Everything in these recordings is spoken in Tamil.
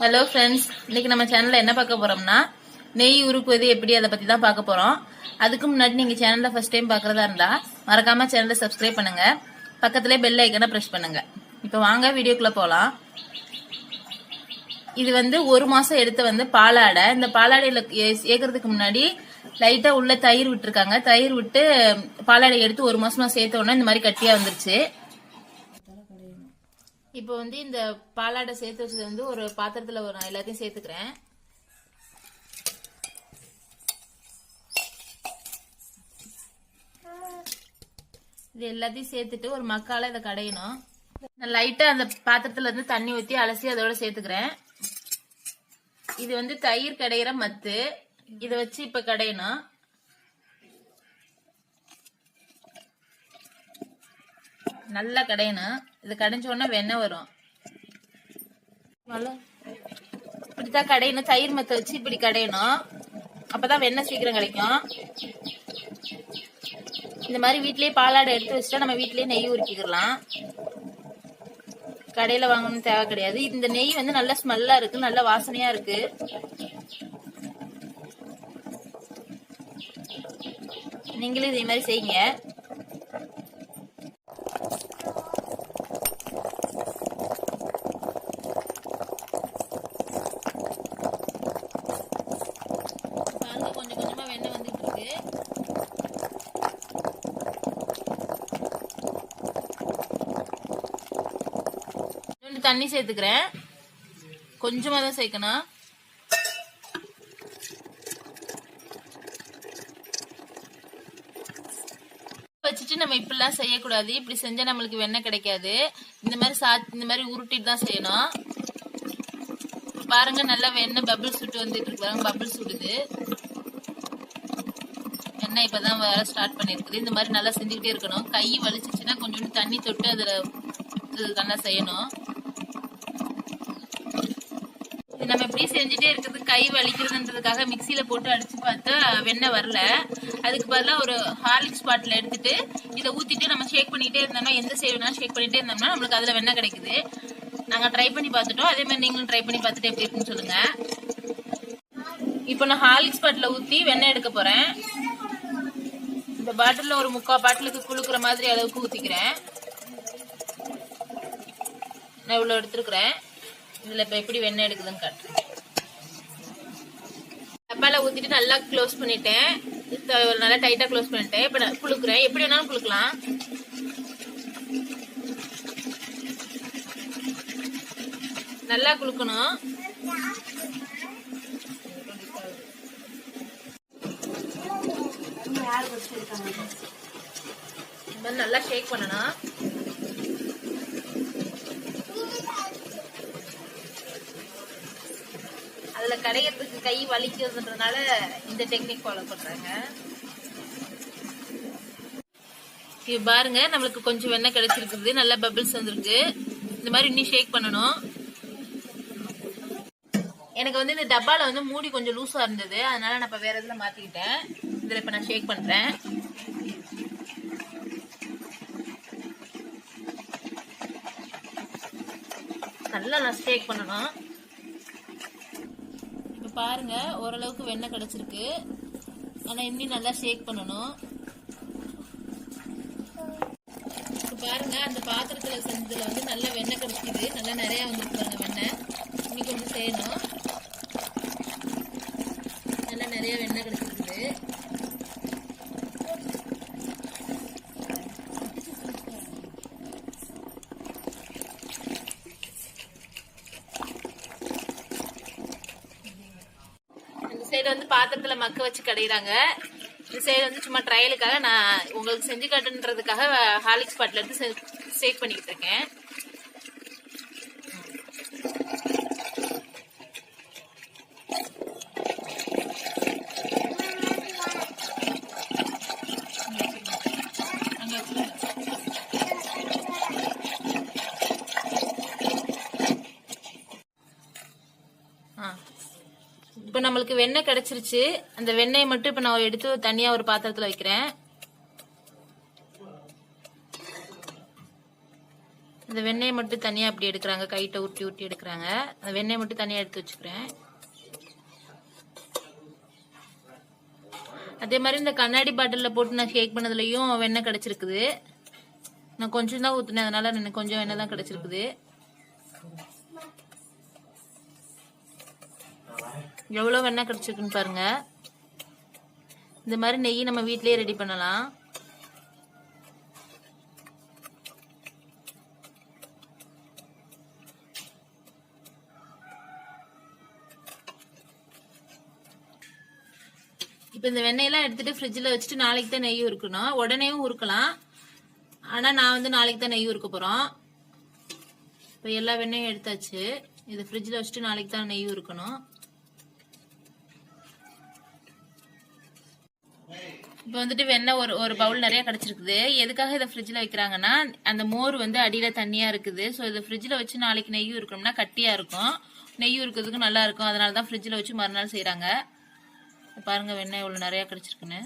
ஹலோ ஃப்ரெண்ட்ஸ் இன்னைக்கு நம்ம சேனலில் என்ன பார்க்க போகிறோம்னா நெய் உருக்குவது எப்படி அதை பற்றி தான் பார்க்க போகிறோம் அதுக்கு முன்னாடி நீங்கள் சேனலில் ஃபஸ்ட் டைம் பார்க்குறதா இருந்தால் மறக்காமல் சேனலை சப்ஸ்கிரைப் பண்ணுங்கள் பக்கத்திலே பெல் ஐக்கனை ப்ரெஷ் பண்ணுங்கள் இப்போ வாங்க வீடியோக்குள்ளே போகலாம் இது வந்து ஒரு மாதம் எடுத்த வந்து பாலாடை. இந்த பாலாடையில் ஏ- ஏக்கறதுக்கு முன்னாடி லைட்டாக உள்ள தயிர் விட்டுருக்காங்க. தயிர் விட்டு பாலாடை எடுத்து ஒரு மாதமாக சேர்த்த உடனே இந்த மாதிரி கட்டியாக வந்துருச்சு. இப்போ வந்து இந்த பாலாடை சேர்த்து வச்சது வந்து ஒரு பாத்திரத்துல ஒரு எல்லாத்தையும் சேர்த்துக்கிறேன். இது எல்லாத்தையும் சேர்த்துட்டு ஒரு மக்கால இதை கடையணும். நான் லைட்டா அந்த பாத்திரத்துல இருந்து தண்ணி ஊத்தி அலசி அதோட சேர்த்துக்கிறேன். இது வந்து தயிர் கடையிற மத்து. இதை வச்சு இப்ப கடையணும். நல்லா கடையணும் இது கடைஞ்ச உடனே வெண்ணெய் வரும். நல்லா இப்படித்தான் கடையணும். தயிர் மத்த வச்சு இப்படி கடையணும். அப்பதான் வெண்ணெய் சீக்கிரம் கிடைக்கும். இந்த மாதிரி வீட்லயே பாலாடை எடுத்து வச்சுட்டா நம்ம வீட்லயே நெய் உருக்கிக்கலாம் கடையில வாங்கணும்னு தேவை கிடையாது. இந்த நெய் வந்து நல்ல ஸ்மெல்லா இருக்கு. நல்ல வாசனையா இருக்கு. நீங்களும் இதே மாதிரி செய்யுங்க பாருங்க கொஞ்சம் கொஞ்சமா வெண்ணெய் வந்துட்டு இருக்கு கொஞ்சோண்டு தண்ணி சேர்த்துக்கிறேன். கொஞ்சமா தான் சேர்க்கணும். வச்சுட்டு நம்ம இப்படிலாம் செய்யக்கூடாது. இப்படி செஞ்சா நம்மளுக்கு வெண்ணெய் கிடைக்காது. இந்த மாதிரி சா இந்த மாதிரி உருட்டிட்டு தான் செய்யணும். பாருங்க நல்லா வெண்ணெய் பபிள் சுட்டு வந்துட்டு இருக்கு பாருங்க பபிள் சுடுது எண்ணெய் இப்பதான் வர ஸ்டார்ட் பண்ணிருக்குது. இந்த மாதிரி நல்லா செஞ்சுக்கிட்டே இருக்கணும். கை வலிச்சிச்சுன்னா கொஞ்சோண்டு தண்ணி தொட்டு அதுல நல்லா செய்யணும். இது நம்ம இப்படி செஞ்சுட்டே இருக்கிறது கை வலிக்கிறதுன்றதுக்காக மிக்சியில போட்டு அடிச்சு பார்த்தா வெண்ணெய் வரல. அதுக்கு பதிலாக ஒரு ஹார்லிக்ஸ் பாட்டில் எடுத்துட்டு இதை ஊற்றிட்டு நம்ம ஷேக் பண்ணிகிட்டே இருந்தோம்னா எந்த சைடு வேணாலும் ஷேக் பண்ணிகிட்டே இருந்தோம்னா நம்மளுக்கு அதில் வெண்ணெய் கிடைக்குது. நாங்கள் ட்ரை பண்ணி பார்த்துட்டோம். அதே மாதிரி நீங்களும் ட்ரை பண்ணி பார்த்துட்டு எப்படி இருக்குன்னு சொல்லுங்க. இப்போ நான் ஹார்லிக்ஸ் பாட்டில் ஊற்றி வெண்ணெய் எடுக்க போகிறேன் இந்த பாட்டிலில் ஒரு முக்கால் பாட்டிலுக்கு குளுக்கிற மாதிரி அளவுக்கு ஊற்றிக்கிறேன் நான் இவ்வளோ எடுத்துருக்குறேன். இதுல இப்ப எப்படி வெண்ணெய் எடுக்குதுன்னு காட்டுறேன். டப்பால ஊத்திட்டு நல்லா க்ளோஸ் பண்ணிட்டேன். ஒரு நல்லா டைட்டா க்ளோஸ் பண்ணிட்டேன். இப்ப நான் குளுக்குறேன். எப்படி வேணாலும் குளுக்கலாம். நல்லா குளுக்கணும். மாதிரி நல்லா ஷேக் பண்ணணும் அதுல கடையறதுக்கு கை வலிக்கிறதுன்றதுனால இந்த டெக்னிக் ஃபாலோ பண்றாங்க. இது பாருங்க நம்மளுக்கு கொஞ்சம் வெண்ணெய் கிடைச்சிருக்குது. நல்லா பபிள்ஸ் வந்திருக்கு. இந்த மாதிரி இன்னும் ஷேக் பண்ணணும். எனக்கு வந்து இந்த டப்பால வந்து மூடி கொஞ்சம் லூஸா இருந்தது. அதனால நான் இப்ப வேற இதுல மாத்திக்கிட்டேன். இதுல இப்ப நான் ஷேக் பண்றேன். நல்லா நான் ஷேக் பண்ணணும். பாருங்க ஓரளவுக்கு வெண்ணெய் கிடைச்சிருக்கு. ஆனா இன்னும் நல்லா ஷேக் பண்ணணும். பாருங்க அந்த பாத்திரத்துல செஞ்சதுல வந்து நல்ல வெண்ணெய் கிடைச்சிக்குது. நல்லா நிறைய வந்துருக்கு அந்த வெண்ணெய். இன்னும் கொஞ்சம் செய்யணும் நல்லா நிறைய வெண்ணெய் கிடைச்சிருக்குது இந்த சைடு வந்து வச்சு கடையிறாங்க. இந்த சைடு வந்து சும்மா ட்ரையலுக்காக நான் உங்களுக்கு செஞ்சு காட்டுன்றதுக்காக ஹாலிக்ஸ் பாட்டில் எடுத்து சேக் பண்ணிக்கிட்டு இருக்கேன். நம்மளுக்கு வெண்ணெய் கிடைச்சிருச்சு. அந்த வெண்ணெயை மட்டும் இப்போ நான் எடுத்து தனியா ஒரு பாத்திரத்துல வைக்கிறேன். இந்த வெண்ணெயை மட்டும் தனியாக அப்படி எடுக்கிறாங்க. கைட்ட உருட்டி உருட்டி எடுக்கிறாங்க. அந்த வெண்ணெயை மட்டும் தனியாக எடுத்து வச்சுக்கிறேன். அதே மாதிரி இந்த கண்ணாடி பாட்டிலில் போட்டு நான் ஷேக் பண்ணதுலயும் வெண்ணெய் கிடைச்சிருக்குது. நான் கொஞ்சம் தான் ஊற்றுனேன் அதனால எனக்கு கொஞ்சம் வெண்ணெய் தான் கிடைச்சிருக்குது. எவ்வளோ வெண்ணெய் கிடச்சிருக்குன்னு பாருங்கள் இந்த மாதிரி நெய் நம்ம வீட்லயே ரெடி பண்ணலாம். இப்போ இந்த வெண்ணெயெல்லாம் எடுத்துட்டு ஃப்ரிட்ஜில் வச்சுட்டு நாளைக்கு தான் நெய் உருக்கணும் உடனேயும் உருக்கலாம். ஆனால் நான் வந்து நாளைக்கு தான் நெய் உருக்க போகிறோம் இப்போ எல்லா வெண்ணெயும் எடுத்தாச்சு. இதை ஃப்ரிட்ஜில் வச்சுட்டு நாளைக்கு தான் நெய் உருக்கணும். இப்போ வந்துட்டு வெண்ணெய் ஒரு ஒரு பவுல் நிறைய கிடைச்சிருக்குது. எதுக்காக இதை ஃப்ரிட்ஜில் வைக்கிறாங்கன்னா அந்த மோர் வந்து அடியில் தண்ணியாக இருக்குது. ஸோ இதை ஃப்ரிட்ஜில் வச்சு நாளைக்கு நெய்யும் இருக்கணும்னா கட்டியாக இருக்கும். நெய் இருக்கிறதுக்கு நல்லா இருக்கும். அதனால தான் ஃப்ரிட்ஜில் வச்சு மறுநாள் செய்கிறாங்க பாருங்கள் வெண்ணெய் எவ்வளோ நிறையா கிடச்சிருக்குன்னு.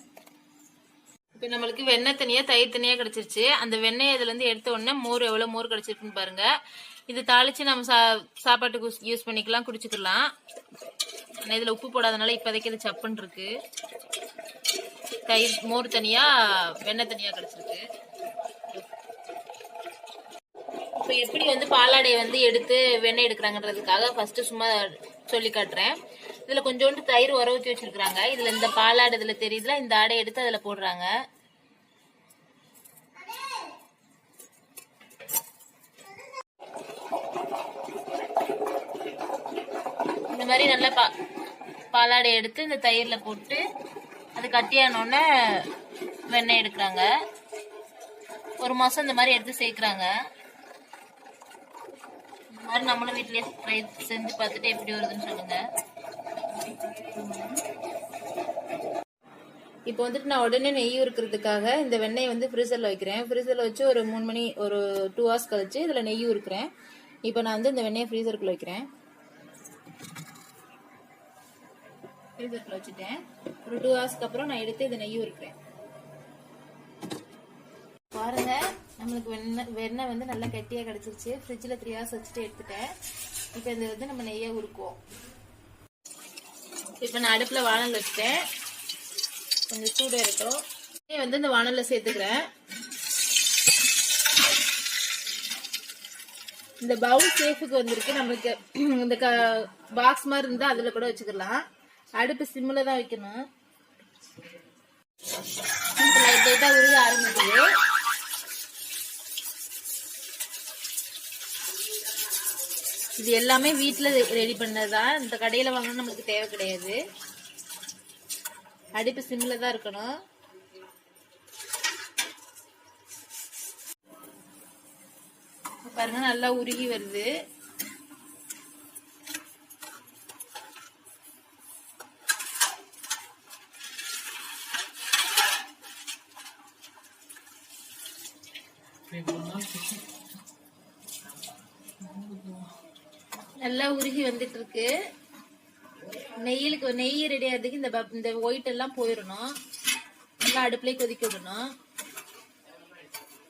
இப்போ நம்மளுக்கு வெண்ணெய் தனியாக தயிர் தனியாக கிடச்சிருச்சு. அந்த வெண்ணெய் இதுலேருந்து எடுத்த உடனே மோர் எவ்வளோ மோர் கிடச்சிருக்குன்னு பாருங்கள் இது தாளித்து நம்ம சா சாப்பாட்டுக்கு யூஸ் பண்ணிக்கலாம் குடிச்சுக்கலாம். ஆனால் இதில் உப்பு போடாதனால இப்போதைக்கு இது சப்புன்னு இருக்குது தயிர் மோர் தனியா வெண்ணெய் தனியா கிடைச்சிருக்கு. இப்போ எப்படி வந்து பாலாடையை வந்து எடுத்து வெண்ணெய் எடுக்கிறாங்கன்றதுக்காக ஃபர்ஸ்ட் சும்மா சொல்லி காட்டுறேன். இதுல கொஞ்சோண்டு தயிர் உர ஊற்றி வச்சிருக்காங்க இதுல இந்த பாலாடை இதுல தெரியுதுல இந்த ஆடை எடுத்து அதுல போடுறாங்க. இந்த மாதிரி நல்லா பா பாலாடை எடுத்து இந்த தயிரில் போட்டு அது கட்டியானோடனே வெண்ணெய் எடுக்கிறாங்க. ஒரு மாதம் இந்த மாதிரி எடுத்து சேர்க்குறாங்க. இந்த மாதிரி நம்மளும் வீட்டிலேயே ட்ரை செஞ்சு பார்த்துட்டு எப்படி வருதுன்னு சொல்லுங்கள் இப்போ வந்துட்டு நான் உடனே நெய் உருக்கிறதுக்காக இந்த வெண்ணெயை வந்து ஃப்ரீசரில் வைக்கிறேன். ஃப்ரீசரில் வச்சு ஒரு மூணு மணி ஒரு டூ ஹவர்ஸ் கழிச்சு இதில் நெய் இருக்கிறேன் இப்போ நான் வந்து இந்த வெண்ணெயை ஃப்ரீசருக்குள்ளே வைக்கிறேன். ஃப்ரீசர்ல வச்சுட்டேன். ஒரு டூ ஹவர்ஸ்க்கு அப்புறம் நான் எடுத்து இதை நெய் இருக்கிறேன். பாருங்க நம்மளுக்கு வெண்ணெய் வெண்ணெய் வந்து நல்லா கட்டியாக கிடச்சிருச்சு. ஃப்ரிட்ஜில் த்ரீ ஹவர்ஸ் வச்சுட்டு எடுத்துட்டேன். இப்போ இதை வந்து நம்ம நெய்யை உருக்குவோம். இப்போ நான் அடுப்பில் வானல் வச்சுட்டேன். கொஞ்சம் சூடு இருக்கட்டும். நெய் வந்து இந்த வானலில் சேர்த்துக்கிறேன். இந்த பவுல் சேஃபுக்கு வந்திருக்கு. நம்மளுக்கு இந்த க பாக்ஸ் மாதிரி இருந்தால் அதில் கூட வச்சுக்கலாம். அடுப்பு சிம்மில் தான் வைக்கணும். லைட் லைட்டாக உருக ஆரம்பிக்குது. இது எல்லாமே வீட்டில் ரெடி பண்ணது? தான் இந்த கடையில் வாங்கணும் நம்மளுக்கு தேவை கிடையாது. அடுப்பு சிம்மில் தான் இருக்கணும். பாருங்க நல்லா உருகி வருது. நல்லா உருகி வந்துட்டு இருக்கு நெய்யிலுக்கு நெய் ரெடி ஆகிறதுக்கு இந்த பப்- இந்த ஒயிட் எல்லாம் போயிடணும். நல்லா அடுப்புலயே கொதிக்க விடணும்.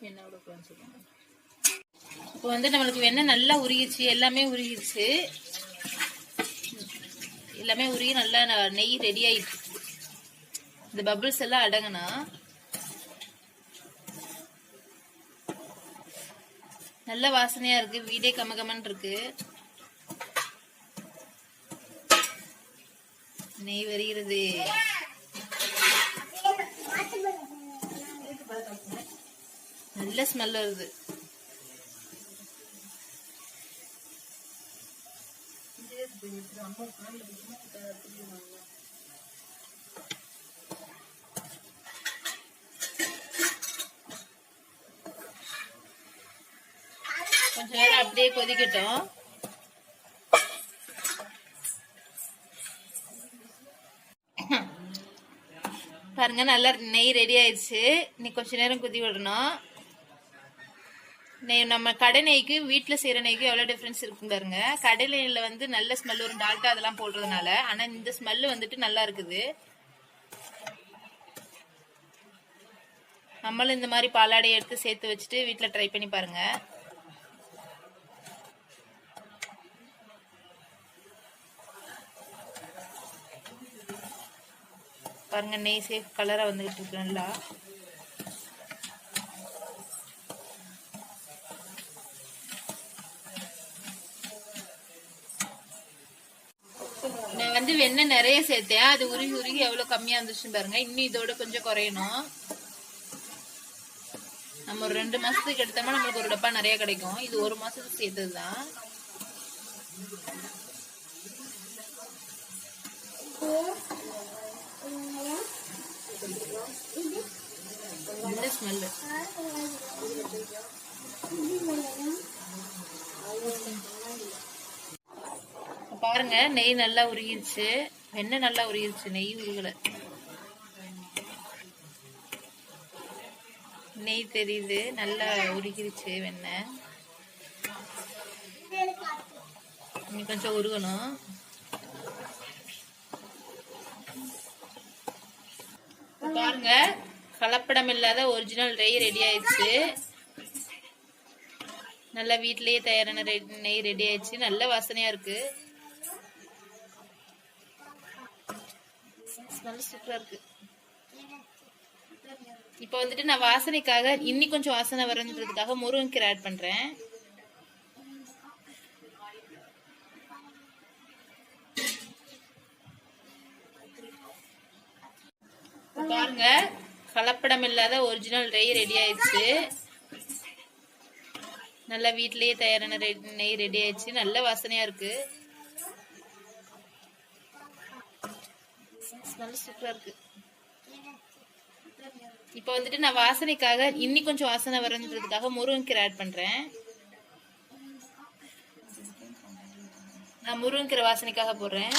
என்ன விடக்கூடாதுன்னு இப்போ வந்து நம்மளுக்கு வெண்ணெய் நல்லா உருகிச்சு எல்லாமே உருகிடுச்சு. எல்லாமே உருகி நல்லா நெய் ரெடி ஆயிடுச்சு இந்த பபிள்ஸ் எல்லாம் அடங்கினா நல்ல வாசனையா இருக்கு. வீடே கமகமன் இருக்கு. நெய் வருகிறது நல்ல ஸ்மெல் வருது. கொஞ்ச நேரம் அப்படியே கொதிக்கட்டும். பாருங்க நல்லா நெய் ரெடி ஆயிடுச்சு. இன்னைக்கு கொஞ்ச நேரம் குதி விடணும். நெய் நம்ம கடை நெய்க்கு வீட்டில் செய்கிற நெய்க்கு எவ்வளோ டிஃப்ரென்ஸ் இருக்கும் பாருங்க. கடை நெய்யில் வந்து நல்ல ஸ்மெல் வரும் டால்டா அதெல்லாம் போடுறதுனால ஆனால் இந்த ஸ்மெல்லு வந்துட்டு நல்லா இருக்குது. நம்மளும் இந்த மாதிரி பாலாடையை எடுத்து சேர்த்து வச்சுட்டு வீட்டில் ட்ரை பண்ணி பாருங்கள் பாருங்க நெய் சேஃப் கலரா வந்துகிட்டு இருக்கு நல்லா. நான் வந்து வெண்ணெய் நிறைய சேர்த்தேன். அது உருகி உருகி எவ்வளவு கம்மியா இருந்துச்சுன்னு பாருங்க. இன்னும் இதோட கொஞ்சம் குறையணும். நம்ம ஒரு ரெண்டு மாசத்துக்கு எடுத்தோம்னா நம்மளுக்கு ஒரு டப்பா நிறைய கிடைக்கும். இது ஒரு மாசத்துக்கு சேர்த்ததுதான். நல்ல ஸ்மெல்லு பாருங்க நெய் நல்லா உருகிருச்சு வெண்ணெய் நல்லா உருகிருச்சு நெய் உருகல நெய் தெரியுது நல்லா உருகிருச்சு வெண்ணெய் இன்னும் கொஞ்சம் உருகணும் பாருங்க. கலப்படம் இல்லாத ஒரிஜினல் நெய் ரெடி ஆயிடுச்சு. நல்லா வீட்லயே தயாரான நெய் ரெடி ஆயிடுச்சு. நல்ல வாசனையா இருக்கு. ஸ்மெல் சூப்பராக இருக்கு. இப்போ வந்துட்டு நான் வாசனைக்காக இன்னி கொஞ்சம் வாசனை வரன்றதுக்காக முருங்கீரை ஆட் பண்றேன். பாருங்க. கலப்படம் இல்லாத ஒரிஜினல் நெய் ரெடி ஆயிடுச்சு. நல்லா வீட்லயே தயாரான நெய் ரெடி ஆயிடுச்சு. நல்ல வாசனையா இருக்கு. ஸ்மெல் சூப்பரா இருக்கு. இப்போ வந்துட்டு நான் வாசனைக்காக இன்னி கொஞ்சம் வாசனை வரன்றதுக்காக முருங்கீரை ஆட் பண்றேன். நான் முருங்கீரை வாசனைக்காக போடுறேன்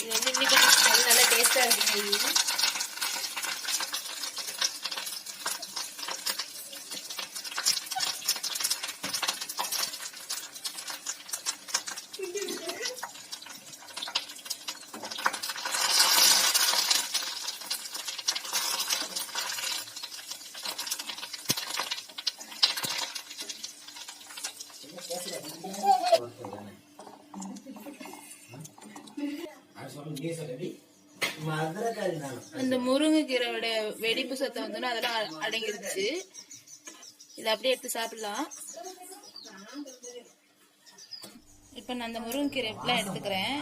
இது வந்து இன்னி கொஞ்சம் smell நல்லா வெடிப்பு சத்தம் வந்து அதெல்லாம் அ- அடங்கிடுச்சு இதை அப்படியே எடுத்து சாப்பிடலாம். இப்போ நான் அந்த முருங்கைக்கீரை எப்படிலாம் எடுத்துக்கிறேன்.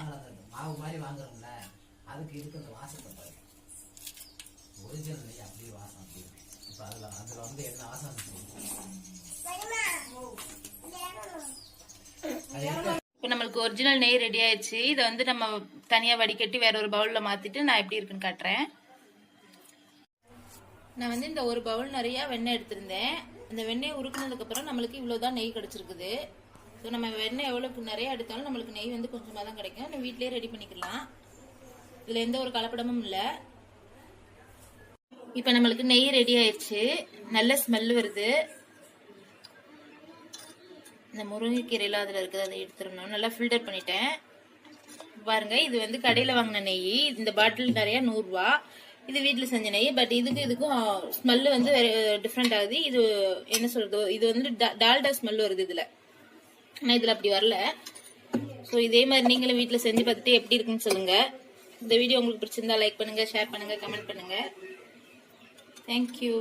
மாவு மாதிரி வாங்குறோம்ல அதுக்கு இதுக்கு அந்த வாசத்தை பாருங்க ஒரிஜினல் நெய் அப்படியே வாசம் அப்படி இருக்கு. இப்போ அதில் அதில் வந்து என்ன வாசம் இருக்கு? இருக்க இப்போ நம்மளுக்கு ஒரிஜினல் நெய் ரெடி ஆயிடுச்சு. இதை வந்து நம்ம தனியா வடிகட்டி வேற ஒரு பவுல்ல மாத்திட்டு நான் எப்படி இருக்குன்னு காட்டுறேன். நான் வந்து இந்த ஒரு பவுல் நிறைய வெண்ணெய் எடுத்திருந்தேன். இந்த வெண்ணெய் உருக்குனதுக்கப்புறம் நம்மளுக்கு நம்மளுக்கு இவ்வளவுதான் நெய் கிடைச்சிருக்குது. ஸோ நம்ம வெண்ணெய் எவ்வளோக்கு நிறைய எடுத்தாலும் நம்மளுக்கு நெய் வந்து கொஞ்சமாக தான் கிடைக்கும். நம்ம வீட்டிலேயே ரெடி பண்ணிக்கலாம். இதில் எந்த ஒரு கலப்படமும் இல்லை. இப்போ நம்மளுக்கு நெய் ரெடி ஆயிடுச்சு. நல்ல ஸ்மெல் வருது. இந்த முருங்கைக்கீரையில் அதில் இருக்குது அதை எடுத்துடணும். நல்லா ஃபில்டர் பண்ணிட்டேன். பாருங்க இது வந்து கடையில் வாங்கின நெய். இந்த பாட்டில் நிறைய நூறுரூவா இது வீட்டில் செஞ்ச நெய் பட் இதுக்கு இதுக்கும் ஸ்மெல்லு வந்து டிஃப்ரெண்ட் ஆகுது. இது என்ன சொல்றது இது வந்து டா- டால்டா ஸ்மெல் வருது இதில். ஆனால் இதில் அப்படி வரல. ஸோ இதே மாதிரி நீங்களும் வீட்டில் செஞ்சு பார்த்துட்டு எப்படி இருக்குன்னு சொல்லுங்க. இந்த வீடியோ உங்களுக்கு பிடிச்சிருந்தா லைக் பண்ணுங்க ஷேர் பண்ணுங்க கமெண்ட் பண்ணுங்க. தேங்க்யூ